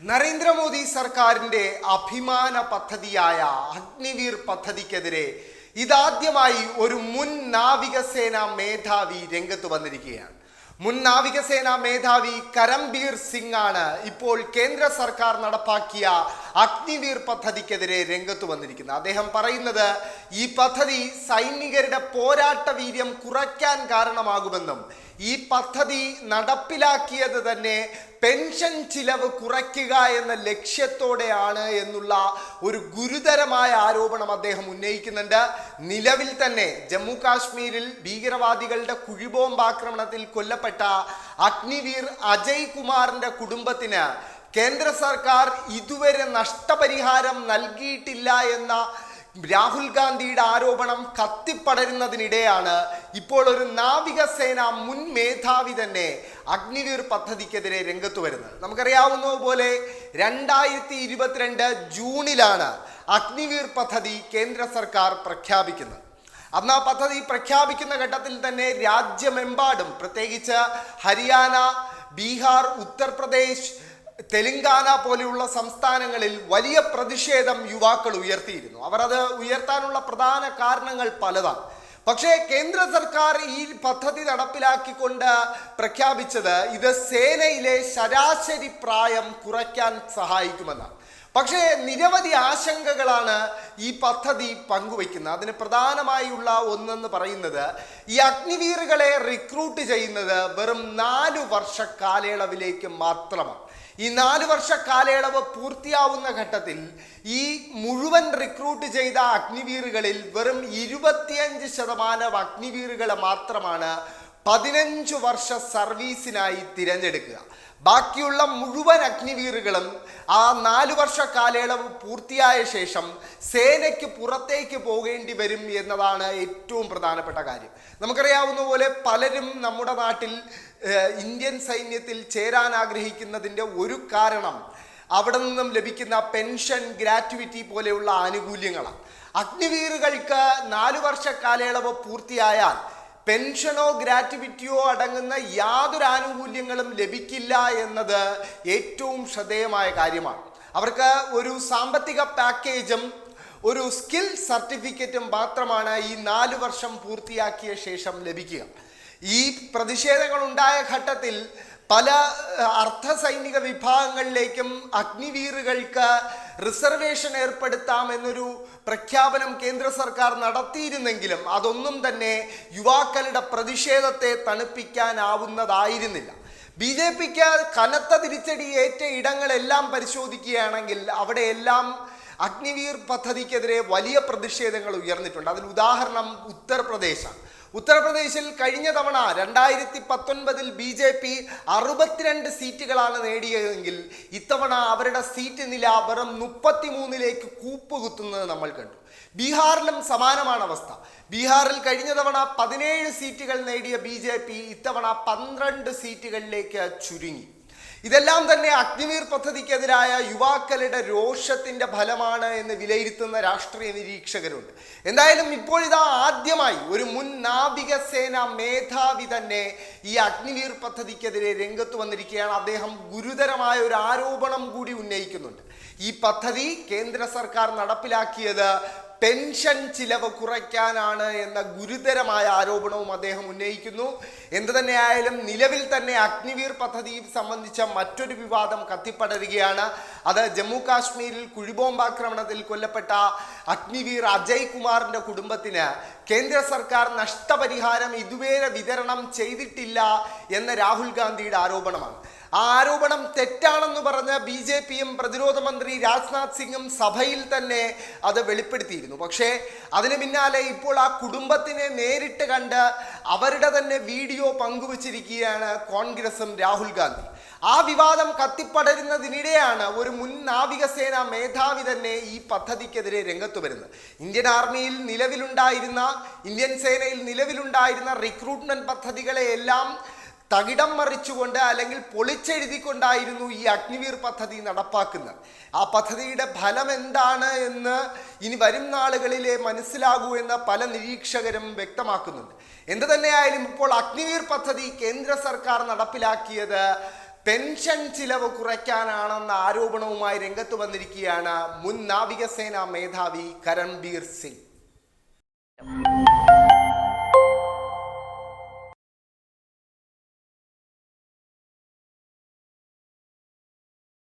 നരേന്ദ്രമോദി സർക്കാരിന്റെ അഭിമാന പദ്ധതിയായ അഗ്നിവീർ പദ്ധതിക്കെതിരെ ഇതാദ്യമായി ഒരു മുൻ നാവികസേന മേധാവി രംഗത്ത് വന്നിരിക്കുകയാണ്. മുൻ നാവികസേന മേധാവി കരംബീർ സിംഗ് ആണ് ഇപ്പോൾ കേന്ദ്ര സർക്കാർ നടപ്പാക്കിയ അഗ്നിവീർ പദ്ധതിക്കെതിരെ രംഗത്ത് വന്നിരിക്കുന്നത്. അദ്ദേഹം പറയുന്നത് ഈ പദ്ധതി സൈനികരുടെ പോരാട്ട വീര്യം കുറയ്ക്കാൻ കാരണമാകുമെന്നും ഈ പദ്ധതി നടപ്പിലാക്കിയത് തന്നെ പെൻഷൻ ചിലവ് കുറയ്ക്കുക എന്ന ലക്ഷ്യത്തോടെയാണ് എന്നുള്ള ഒരു ഗുരുതരമായ ആരോപണം അദ്ദേഹം ഉന്നയിക്കുന്നുണ്ട്. നിലവിൽ തന്നെ ജമ്മു കാശ്മീരിൽ ഭീകരവാദികളുടെ കുഴിബോംബ് ആക്രമണത്തിൽ കൊല്ലപ്പെട്ട അഗ്നിവീർ അജയ് കുമാറിന്റെ കുടുംബത്തിന് കേന്ദ്ര സർക്കാർ ഇതുവരെ നഷ്ടപരിഹാരം നൽകിയിട്ടില്ല എന്ന രാഹുൽ ഗാന്ധിയുടെ ആരോപണം കത്തിപ്പടരുന്നതിനിടെയാണ് ഇപ്പോൾ ഒരു നാവികസേന മുൻ മേധാവി തന്നെ അഗ്നിവീർ പദ്ധതിക്കെതിരെ രംഗത്ത് വരുന്നത്. നമുക്കറിയാവുന്ന പോലെ രണ്ടായിരത്തി ഇരുപത്തിരണ്ട് ജൂണിലാണ് അഗ്നിവീർ പദ്ധതി കേന്ദ്ര സർക്കാർ പ്രഖ്യാപിക്കുന്നത്. അന്ന് ആ പദ്ധതി പ്രഖ്യാപിക്കുന്ന ഘട്ടത്തിൽ തന്നെ രാജ്യമെമ്പാടും പ്രത്യേകിച്ച് ഹരിയാന ബീഹാർ ഉത്തർപ്രദേശ് തെലങ്കാന പോലെയുള്ള സംസ്ഥാനങ്ങളിൽ വലിയ പ്രതിഷേധം യുവാക്കൾ ഉയർത്തിയിരുന്നു. അവർ അത് ഉയർത്താനുള്ള പ്രധാന കാരണങ്ങൾ പലതാണ്. പക്ഷേ കേന്ദ്ര സർക്കാർ ഈ പദ്ധതി നടപ്പിലാക്കിക്കൊണ്ട് പ്രഖ്യാപിച്ചത് ഇത് സേനയിലെ ശരാശരി പ്രായം കുറയ്ക്കാൻ സഹായിക്കുമെന്നാണ്. പക്ഷേ നിരവധി ആശങ്കകളാണ് ഈ പദ്ധതി പങ്കുവയ്ക്കുന്നത്. അതിന് പ്രധാനമായുള്ള ഒന്നെന്ന് പറയുന്നത് ഈ അഗ്നിവീറുകളെ റിക്രൂട്ട് ചെയ്യുന്നത് വെറും നാലു വർഷ കാലയളവിലേക്ക് മാത്രമാണ്. ഈ നാല് വർഷ കാലയളവ് പൂർത്തിയാവുന്ന ഘട്ടത്തിൽ ഈ മുഴുവൻ റിക്രൂട്ട് ചെയ്ത അഗ്നിവീറുകളിൽ വെറും ഇരുപത്തിയഞ്ച് ശതമാനം അഗ്നിവീറുകളെ മാത്രമാണ് പതിനഞ്ച് വർഷ സർവീസിനായി തിരഞ്ഞെടുക്കുക. ബാക്കിയുള്ള മുഴുവൻ അഗ്നിവീറുകളും ആ നാലു വർഷ കാലയളവ് പൂർത്തിയായ ശേഷം സേനയ്ക്ക് പുറത്തേക്ക് പോകേണ്ടി വരും എന്നതാണ് ഏറ്റവും പ്രധാനപ്പെട്ട കാര്യം. നമുക്കറിയാവുന്ന പോലെ പലരും നമ്മുടെ നാട്ടിൽ ഇന്ത്യൻ സൈന്യത്തിൽ ചേരാൻ ആഗ്രഹിക്കുന്നതിന്റെ ഒരു കാരണം അവിടെ നിന്നും ലഭിക്കുന്ന പെൻഷൻ ഗ്രാറ്റുവിറ്റി പോലെയുള്ള ആനുകൂല്യങ്ങളാണ്. അഗ്നിവീറുകൾക്ക് നാലു വർഷ കാലയളവ് പൂർത്തിയായാൽ പെൻഷനോ ഗ്രാറ്റുവിറ്റിയോ അടങ്ങുന്ന യാതൊരു ആനുകൂല്യങ്ങളും ലഭിക്കില്ല എന്നത് ഏറ്റവും ശ്രദ്ധേയമായ കാര്യമാണ്. അവർക്ക് ഒരു സാമ്പത്തിക പാക്കേജും ഒരു സ്കിൽ സർട്ടിഫിക്കറ്റും മാത്രമാണ് ഈ നാല് വർഷം പൂർത്തിയാക്കിയ ശേഷം ലഭിക്കുക. ഈ പ്രതിഷേധങ്ങൾ ഉണ്ടായ ഘട്ടത്തിൽ പല അർദ്ധ സൈനിക വിഭാഗങ്ങളിലേക്കും അഗ്നിവീറുകൾക്ക് റിസർവേഷൻ ഏർപ്പെടുത്താം എന്നൊരു പ്രഖ്യാപനം കേന്ദ്ര സർക്കാർ നടത്തിയിരുന്നെങ്കിലും അതൊന്നും തന്നെ യുവാക്കളുടെ പ്രതിഷേധത്തെ തണുപ്പിക്കാനാവുന്നതായിരുന്നില്ല. ബി ജെ പിക്ക് കനത്ത തിരിച്ചടി ഏറ്റ ഇടങ്ങളെല്ലാം പരിശോധിക്കുകയാണെങ്കിൽ അവിടെയെല്ലാം അഗ്നിവീർ പദ്ധതിക്കെതിരെ വലിയ പ്രതിഷേധങ്ങൾ ഉയർന്നിട്ടുണ്ട്. അതിൽ ഉദാഹരണം ഉത്തർപ്രദേശാണ്. ഉത്തർപ്രദേശിൽ കഴിഞ്ഞ തവണ രണ്ടായിരത്തി പത്തൊൻപതിൽ ബി ജെ പി അറുപത്തിരണ്ട് സീറ്റുകളാണ് നേടിയതെങ്കിൽ ഇത്തവണ അവരുടെ സീറ്റ് നില വെറും മുപ്പത്തിമൂന്നിലേക്ക് കൂപ്പുകുത്തുന്നത് നമ്മൾ കണ്ടു. ബീഹാറിലും സമാനമാണ് അവസ്ഥ. ബീഹാറിൽ കഴിഞ്ഞ തവണ പതിനേഴ് സീറ്റുകൾ നേടിയ ബി ഇത്തവണ പന്ത്രണ്ട് സീറ്റുകളിലേക്ക് ചുരുങ്ങി. ഇതെല്ലാം തന്നെ അഗ്നിവീർ പദ്ധതിക്കെതിരായ യുവാക്കളുടെ രോഷത്തിന്റെ ഫലമാണ് എന്ന് വിലയിരുത്തുന്ന രാഷ്ട്രീയ നിരീക്ഷകരുണ്ട്. എന്തായാലും ഇപ്പോഴിതാ ആദ്യമായി ഒരു മുൻ നാവികസേന മേധാവി തന്നെ ഈ അഗ്നിവീർ പദ്ധതിക്കെതിരെ രംഗത്ത് വന്നിരിക്കുകയാണ്. അദ്ദേഹം ഗുരുതരമായ ഒരു ആരോപണം കൂടി ഉന്നയിക്കുന്നുണ്ട്. ഈ പദ്ധതി കേന്ദ്ര സർക്കാർ നടപ്പിലാക്കിയത് പെൻഷൻ ചിലവ് കുറയ്ക്കാനാണ് എന്ന ഗുരുതരമായ ആരോപണവും അദ്ദേഹം ഉന്നയിക്കുന്നു. എന്തു തന്നെയായാലും നിലവിൽ തന്നെ അഗ്നിവീർ പദ്ധതി സംബന്ധിച്ച മറ്റൊരു വിവാദം കത്തിപ്പടരുകയാണ്. അത് ജമ്മു കാശ്മീരിൽ കുഴിബോംബ് ആക്രമണത്തിൽ കൊല്ലപ്പെട്ട അഗ്നിവീർ അജയ് കുമാറിന്റെ കുടുംബത്തിന് കേന്ദ്ര സർക്കാർ നഷ്ടപരിഹാരം ഇതുവരെ വിതരണം ചെയ്തിട്ടില്ല എന്ന രാഹുൽ ഗാന്ധിയുടെ ആരോപണമാണ്. ആരോപണം തെറ്റാണെന്ന് പറഞ്ഞ ബി ജെ പിയും പ്രതിരോധ മന്ത്രി രാജ്നാഥ് സിംഗും സഭയിൽ തന്നെ അത് വെളിപ്പെടുത്തിയിരുന്നു. പക്ഷേ അതിന് പിന്നാലെ ഇപ്പോൾ ആ കുടുംബത്തിനെ നേരിട്ട് കണ്ട് അവരുടെ തന്നെ വീഡിയോ പങ്കുവച്ചിരിക്കുകയാണ് കോൺഗ്രസും രാഹുൽ ഗാന്ധി. ആ വിവാദം കത്തിപ്പടരുന്നതിനിടെയാണ് ഒരു മുൻ നാവികസേന മേധാവി തന്നെ ഈ പദ്ധതിക്കെതിരെ രംഗത്ത് വരുന്നത്. ഇന്ത്യൻ ആർമിയിൽ നിലവിലുണ്ടായിരുന്ന ഇന്ത്യൻ സേനയിൽ നിലവിലുണ്ടായിരുന്ന റിക്രൂട്ട്മെന്റ് പദ്ധതികളെ എല്ലാം തകിടം മറിച്ചുകൊണ്ട് അല്ലെങ്കിൽ പൊളിച്ചെഴുതിക്കൊണ്ടായിരുന്നു ഈ അഗ്നിവീർ പദ്ധതി നടപ്പാക്കുന്നത്. ആ പദ്ധതിയുടെ ഫലം എന്താണ് എന്ന് ഇനി വരും നാളുകളിലെ മനസ്സിലാകൂ എന്ന് പല നിരീക്ഷകരും വ്യക്തമാക്കുന്നുണ്ട്. എന്ത് തന്നെയായാലും ഇപ്പോൾ അഗ്നിവീർ പദ്ധതി കേന്ദ്ര സർക്കാർ നടപ്പിലാക്കിയത് പെൻഷൻ ചിലവ് കുറയ്ക്കാനാണെന്ന ആരോപണവുമായി രംഗത്ത് വന്നിരിക്കുകയാണ് മുൻ നാവികസേന മേധാവി കരൺബീർ സിംഗ്.